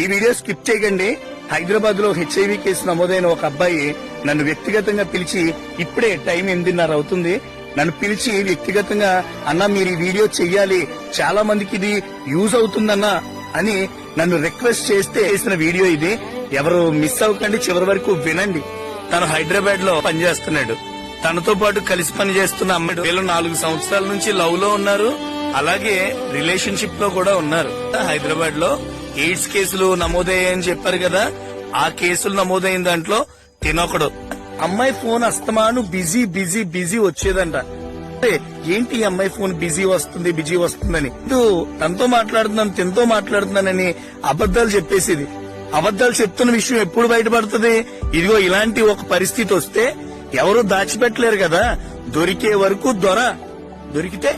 ఈ video skip చేయకండి. హైదరాబాద్లో హెచ్ఐవి కేసు నమోదైన ఒక అబ్బాయి నన్ను వ్యక్తిగతంగా పిలిచి ఇప్పుడే టైం ఎనిమిదిన్నర అవుతుంది. నన్ను పిలిచి వ్యక్తిగతంగా అన్న మీరు ఈ వీడియో చెయ్యాలి. చాలా మందికి ఇది యూజ్ అవుతుందన్నా అని నన్ను రిక్వెస్ట్ చేస్తే చేసిన వీడియో ఇది. ఎవరు మిస్ అవ్వకండి చివరి వరకు వినండి. తను హైదరాబాద్లో పనిచేస్తున్నాడు. తనతో పాటు కలిసి పనిచేస్తున్న అమ్మాయి వీళ్ళు నాలుగు సంవత్సరాల నుంచి లవ్లో ఉన్నారు. అలాగే రిలేషన్షిప్లో కూడా ఉన్నారు. హైదరాబాద్లో ఎయిడ్స్ కేసులు నమోదయ్యాయని చెప్పారు కదా ఆ కేసులు నమోదైన దాంట్లో తినొకడు. అమ్మాయి ఫోన్ అస్తమాను బిజీ బిజీ బిజీ వచ్చేదంట. అంటే ఏంటి అమ్మాయి ఫోన్ బిజీ వస్తుంది బిజీ వస్తుందని? తనతో మాట్లాడుతున్నాను తినతో మాట్లాడుతున్నానని అబద్దాలు చెప్పేసేది. అబద్దాలు చెప్తున్న విషయం ఎప్పుడు బయటపడుతుంది? ఇదిగో ఇలాంటి ఒక పరిస్థితి వస్తే ఎవరు దాచిపెట్టలేరు కదా? దొరికే వరకు దొర. దొరికితే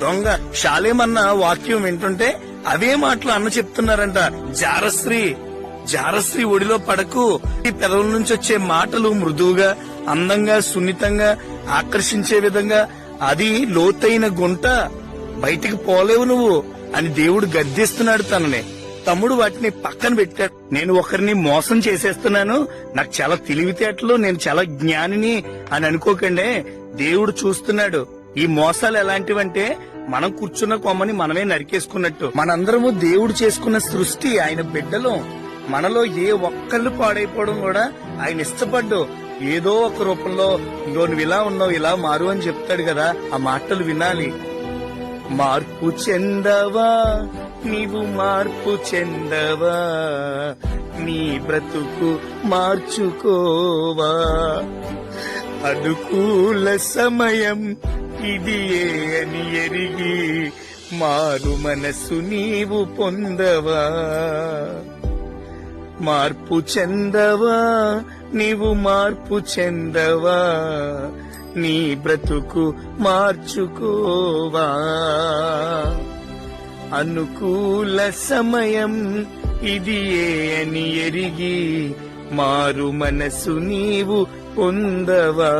దొంగ. షాలేమన్న వాక్యం వింటుంటే అవే మాటలు అన్న చెప్తున్నారంట. జారశ్రీ జారశ్రీ ఒడిలో పడకు. ఈ పెదవుల నుంచి వచ్చే మాటలు మృదువుగా అందంగా సున్నితంగా ఆకర్షించే విధంగా అది లోతైన గుంట. బయటికి పోలేవు నువ్వు అని దేవుడు గద్దిస్తున్నాడు తనని. తమ్ముడు వాటిని పక్కన పెట్టాడు. నేను ఒకరిని మోసం చేసేస్తున్నాను. నాకు చాలా తెలివితేటలు నేను చాలా జ్ఞానిని అని అనుకోకండి దేవుడు చూస్తున్నాడు. ఈ మోసాలు ఎలాంటివంటే మనం కూర్చున్న కొమ్మని మనమే నరికేసుకున్నట్టు. మనందరము దేవుడు చేసుకున్న సృష్టి ఆయన బిడ్డలు. మనలో ఏ ఒక్కళ్ళు పాడైపోవడం కూడా ఆయన ఇష్టపడ్డు. ఏదో ఒక రూపంలో ఇగో నువ్వు ఇలా ఉన్నావు ఇలా మారు అని చెప్తాడు కదా ఆ మాటలు వినాలి. మార్పు చెందవా? నీవు మార్పు చెందవా? నీ బ్రతుకు మార్చుకోవా? అనుకూల సమయం ఇది అని ఎరిగి మారు మనసు నీవు పొందవా? మార్పు చెందవా? నీవు మార్పు చెందవా? నీ బ్రతుకు మార్చుకోవా? అనుకూల సమయం ఇది అని ఎరిగి మారు మనసు నీవు పొందవా?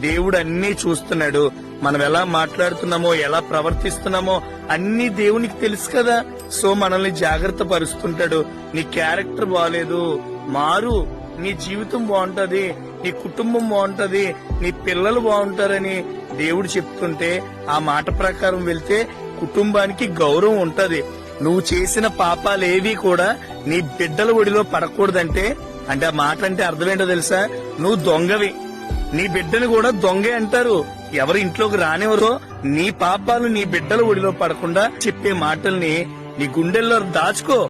దేవుడు అన్నీ చూస్తున్నాడు. మనం ఎలా మాట్లాడుతున్నామో ఎలా ప్రవర్తిస్తున్నామో అన్ని దేవునికి తెలుసు కదా. సో మనల్ని జాగ్రత్త పరుస్తుంటాడు. నీ క్యారెక్టర్ బాగాలేదు మారు. నీ జీవితం బాగుంటది. నీ కుటుంబం బాగుంటది. నీ పిల్లలు బాగుంటారని దేవుడు చెప్తుంటే ఆ మాట ప్రకారం వెళ్తే కుటుంబానికి గౌరవం ఉంటది. నువ్వు చేసిన పాపాలేవి కూడా నీ బిడ్డల ఒడిలో పడకూడదంటే అంటే ఆ మాట అంటే అర్థమేంటో తెలుసా? నువ్వు దొంగవి. నీ బిడ్డను కూడా దొంగే అంటారు. ఎవరి ఇంట్లోకి రానివరో నీ పాపాలు నీ బిడ్డల ఒడిలో పడకుండా చెప్పే మాటల్ని నీ గుండెల్లో దాచుకో.